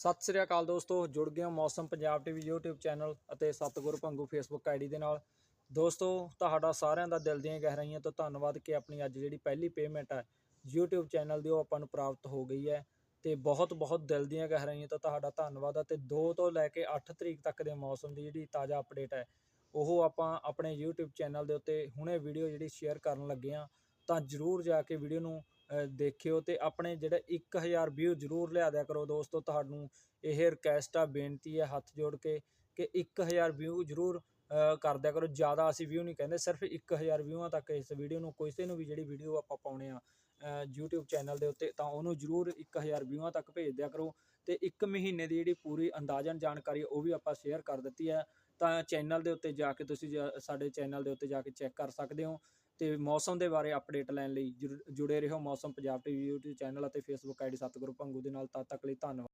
ਸਤਿ ਸ੍ਰੀ ਅਕਾਲ ਦੋਸਤੋ, ਜੁੜ ਗਏ ਹੋ ਮੌਸਮ ਪੰਜਾਬ ਟੀਵੀ, YouTube ਚੈਨਲ ਅਤੇ ਸਤਗੁਰ ਭੰਗੂ Facebook ਆਈਡੀ ਦੇ ਨਾਲ। ਦੋਸਤੋ, ਤੁਹਾਡਾ ਸਾਰਿਆਂ ਦਾ ਦਿਲ ਦੀਆਂ ਗਹਿਰਾਈਆਂ ਤੋਂ ਧੰਨਵਾਦ ਕਿ ਆਪਣੀ ਅੱਜ ਜਿਹੜੀ ਪਹਿਲੀ ਪੇਮੈਂਟ ਹੈ, YouTube ਚੈਨਲ ਦੀ ਉਹ ਆਪਾਂ ਨੂੰ ਪ੍ਰਾਪਤ ਹੋ ਗਈ ਹੈ। ਤੇ ਬਹੁਤ ਬਹੁਤ ਦਿਲ ਦੀਆਂ ਗਹਿਰਾਈਆਂ ਤੋਂ ਤੁਹਾਡਾ ਧੰਨਵਾਦ ਹੈ ਤੇ 2 ਤੋਂ ਲੈ ਕੇ 8 ਤਰੀਕ ਤੱਕ ਦੇ ਮੌਸਮ ਦੀ ਜਿਹੜੀ ਤਾਜ਼ਾ ਅਪਡੇਟ ਹੈ, ਉਹ ਆਪਾਂ ਆਪਣੇ YouTube ਚੈਨਲ ਦੇ ਉੱਤੇ ਹੁਣੇ ਵੀਡੀਓ ਜਿਹੜੀ ਸ਼ੇਅਰ ਕਰਨ ਲੱਗੇ ਆ ਤਾਂ ਜਰੂਰ ਜਾ ਕੇ ਵੀਡੀਓ ਨੂੰ ਦੇਖਿਓ ਤੇ ਆਪਣੇ ਜਿਹੜੇ 1000 ਵਿਊ ਜਰੂਰ ਲਿਆ ਦਿਆ ਕਰੋ ਦੋਸਤੋ ਤੁਹਾਨੂੰ ਇਹ ਰਿਕਵੈਸਟ ਆ ਬੇਨਤੀ ਹੈ ਹੱਥ ਜੋੜ ਕੇ ਕਿ 1000 ਵਿਊ ਜਰੂਰ ਅ, ਕਰ ਦਿਆ ਕਰੋ। ਜ਼ਿਆਦਾ ਅਸੀਂ ਵਿਊ ਨਹੀਂ ਕਹਿੰਦੇ ਸਿਰਫ 1000 ਵਿਊਆਂ ਤੱਕ ਇਸ ਵੀਡੀਓ ਨੂੰ ਕਿਸੇ ਨੂੰ ਵੀ ਜਿਹੜੀ ਵੀਡੀਓ ਆਪਾਂ ਪਾਉਣੇ ਆ ਅ, YouTube ਚੈਨਲ ਦੇ ਉੱਤੇ ਤਾਂ ਉਹਨੂੰ ਜਰੂਰ 1000 ਵਿਊਆਂ ਤੱਕ ਭੇਜ ਦਿਆ ਕਰੋ। ਤੇ ਇੱਕ ਮਹੀਨੇ ਦੀ ਜਿਹੜੀ ਪੂਰੀ ਅੰਦਾਜ਼ਨ ਜਾਣਕਾਰੀ ਉਹ ਵੀ ਆਪਾਂ ਸ਼ੇਅਰ ਕਰ ਦਿੱਤੀ ਹੈ ਤਾਂ ਚੈਨਲ ਦੇ ਉੱਤੇ ਜਾ ਕੇ ਤੁਸੀਂ ਸਾਡੇ ਚੈਨਲ ਦੇ ਉੱਤੇ ਜਾ ਕੇ ਚੈੱਕ ਕਰ ਸਕਦੇ ਹੋ। ਤੇ ਮੌਸਮ ਦੇ ਬਾਰੇ ਅਪਡੇਟ ਲੈਣ ਲਈ ਜੁੜ- ਜੁੜੇ ਰਹੋ ਮੌਸਮ ਪੰਜਾਬ ਟੀਵੀ YouTube ਚੈਨਲ ਅਤੇ Facebook ਆਈਡੀ ਸਤਿਗੁਰੂ ਭੰਗੂ ਦੇ ਨਾਲ ਤਦ ਤੱਕ ਲਈ ਧੰਨਵਾਦ।